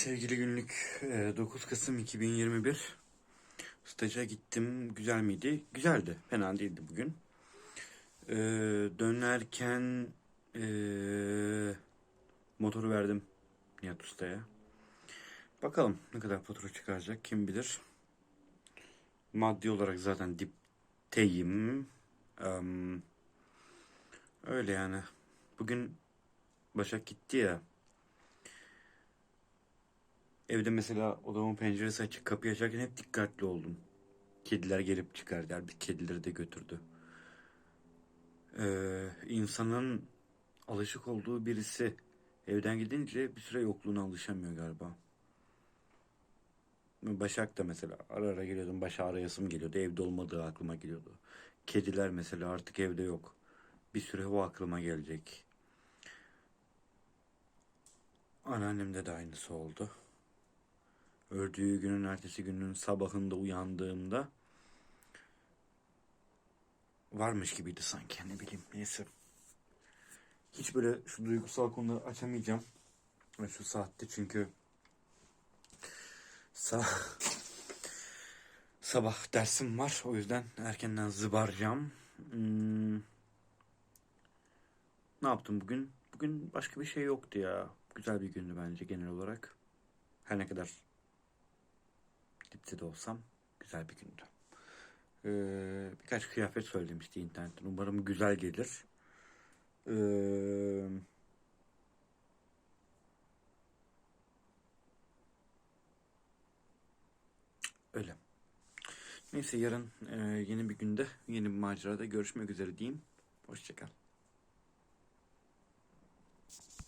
Sevgili günlük e, 9 Kasım 2021 staja gittim. Güzel miydi? Güzeldi. Fena değildi bugün. E, dönerken e, motoru verdim Nihat Usta'ya. Bakalım ne kadar fatura çıkaracak kim bilir. Maddi olarak zaten dipteyim. Öyle yani. Bugün Başak gitti ya. Evde mesela odamın penceresi açık kapıyı açarken hep dikkatli oldum. Kediler gelip çıkar der. Bir kedileri de götürdü. Ee, insanın alışık olduğu birisi evden gidince bir süre yokluğuna alışamıyor galiba. Başak da mesela ara ara geliyordum. Başa arayasım geliyordu. Evde olmadığı aklıma geliyordu. Kediler mesela artık evde yok. Bir süre o aklıma gelecek. Anneannemde de aynısı oldu. Öldüğü günün ertesi günün sabahında uyandığımda varmış gibiydi sanki ne bileyim neyse. Hiç böyle şu duygusal konuları açamayacağım. Şu saatte çünkü sa sabah dersim var. O yüzden erkenden zıbaracağım. Hmm. Ne yaptım bugün? Bugün başka bir şey yoktu ya. Güzel bir gündü bence genel olarak. Her ne kadar de olsam güzel bir gündü. Ee, birkaç kıyafet söylemişti internetten. Umarım güzel gelir. Ee, öyle. Neyse yarın e, yeni bir günde, yeni bir macerada görüşmek üzere diyeyim. Hoşçakal.